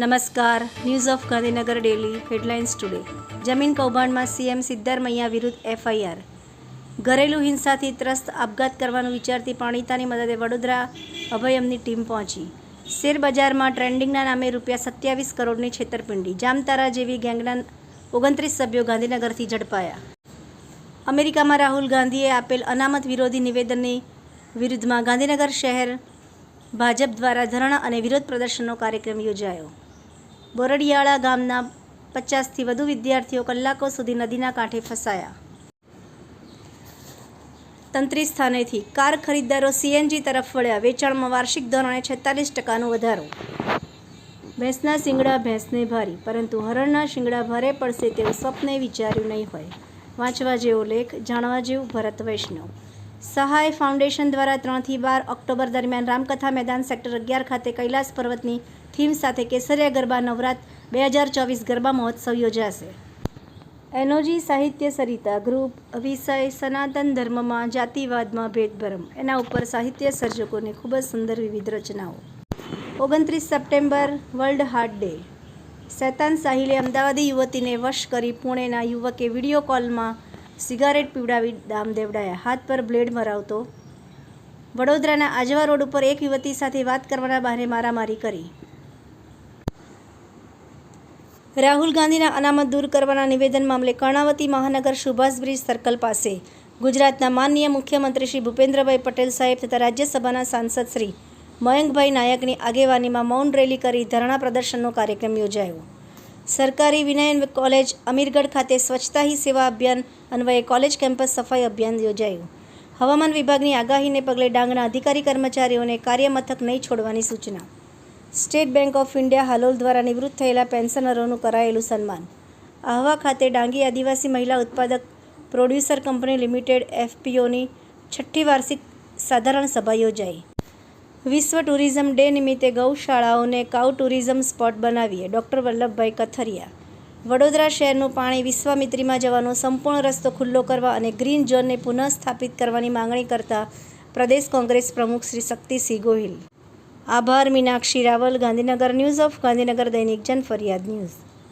નમસ્કાર. News of Gandhinagar daily headlines today જમીન કૌભાંડમાં સીએમ સિદ્ધારમૈયા વિરુદ્ધ એફઆઈઆર ઘરેલું હિંસાથી ત્રસ્ત, આપઘાત કરવાનું વિચારતી પાણીતાની મદદે વડોદરા અભયમની ટીમ પહોંચી. શેરબજારમાં ટ્રેન્ડિંગના નામે રૂપિયા સત્યાવીસ કરોડની છેતરપિંડી. જામતારા જેવી ગેંગના ઓગણત્રીસ સભ્યો ગાંધીનગરથી ઝડપાયા. અમેરિકામાં રાહુલ ગાંધીએ આપેલ અનામત વિરોધી નિવેદનની વિરુદ્ધમાં ગાંધીનગર શહેર ભાજપ દ્વારા ધરણા અને વિરોધ પ્રદર્શનનો કાર્યક્રમ યોજાયો. બોરડિયાળા ગામના પચાસથી વધુ વિદ્યાર્થીઓ કલાકો સુધી નદીના કાંઠે ફસાયા. તંત્રી સ્થાનેથી કાર ખરીદદારો સીએનજી તરફ વળ્યા. વેચાણમાં વાર્ષિક ધોરણે છેતાલીસ ટકાનો વધારો. ભેંસના શિંગડા ભેંસને ભારી, પરંતુ હરણના શિંગડા ભારે પડશે તેવું સ્વપ્ને વિચાર્યું નહીં હોય. વાંચવા જેવો લેખ, જાણવા જેવું ભરત વૈષ્ણવ. સહાય ફાઉન્ડેશન દ્વારા ત્રણથી બાર ઓક્ટોબર દરમિયાન રામકથા મેદાન સેક્ટર અગિયાર ખાતે કૈલાસ પર્વતની થીમ સાથે કેસરિયા ગરબા નવરાત બે હજાર ચોવીસ ગરબા મહોત્સવ યોજાશે. એનોજી સાહિત્ય સરિતા ગ્રુપ વિષય સનાતન ધર્મમાં, જાતિવાદમાં ભેદભરમ. એના ઉપર સાહિત્ય સર્જકોની ખૂબ જ સુંદર વિવિધ રચનાઓ. ઓગણત્રીસ સપ્ટેમ્બર, વર્લ્ડ હાર્ટ ડે. શૈતાન સાહિલે અમદાવાદી યુવતીને વશ કરી પુણેના યુવકે વીડિયો કોલમાં સિગારેટ પીવડાવી દામ હાથ પર બ્લેડ મરાવતો વડોદરાના આજવા રોડ ઉપર એક યુવતી સાથે વાત કરવાના બહાને મારામારી કરી. રાહુલ ગાંધીના અનામત દૂર કરવાના નિવેદન મામલે કર્ણાવતી મહાનગર સુભાષ બ્રિજ સર્કલ પાસે ગુજરાતના માનનીય મુખ્યમંત્રી શ્રી ભૂપેન્દ્રભાઈ પટેલ સાહેબ તથા રાજ્યસભાના સાંસદ શ્રી મયંકભાઈ નાયકની આગેવાનીમાં મૌન રેલી કરી ધરણા પ્રદર્શનનો કાર્યક્રમ યોજાયો. સરકારી વિનયન કોલેજ અમીરગઢ ખાતે સ્વચ્છતા હી સેવા અભિયાન અન્વયે કોલેજ કેમ્પસ સફાઈ અભિયાન યોજાયું. હવામાન વિભાગની આગાહીને પગલે ડાંગના અધિકારી કર્મચારીઓને કાર્યમથક નહીં છોડવાની સૂચના. State Bank of India Halol દ્વારા નિવૃત્ત થયેલા પેન્શનરોનું કરાયેલું સન્માન. આહવા ખાતે ડાંગી આદિવાસી મહિલા ઉત્પાદક પ્રોડ્યુસર કંપની લિમિટેડ એફપીઓની છઠ્ઠી વાર્ષિક સાધારણ સભા યોજાઈ. વિશ્વ ટુરિઝમ ડે નિમિત્તે ગૌશાળાઓને કાઉ ટુરિઝમ સ્પોટ બનાવીએ. ડૉક્ટર વલ્લભભાઈ કથરિયા. વડોદરા શહેરનું પાણી વિશ્વામિત્રીમાં જવાનો સંપૂર્ણ રસ્તો ખુલ્લો કરવા અને ગ્રીન ઝોનને પુનઃ સ્થાપિત કરવાની માંગણી કરતા પ્રદેશ કોંગ્રેસ પ્રમુખ શ્રી શક્તિસિંહ ગોહિલ. આભાર, મીનાક્ષી રાવલ, ગાંધીનગર ન્યૂઝ ઓફ ગાંધીનગર દૈનિક જન ફરિયાદ ન્યૂઝ.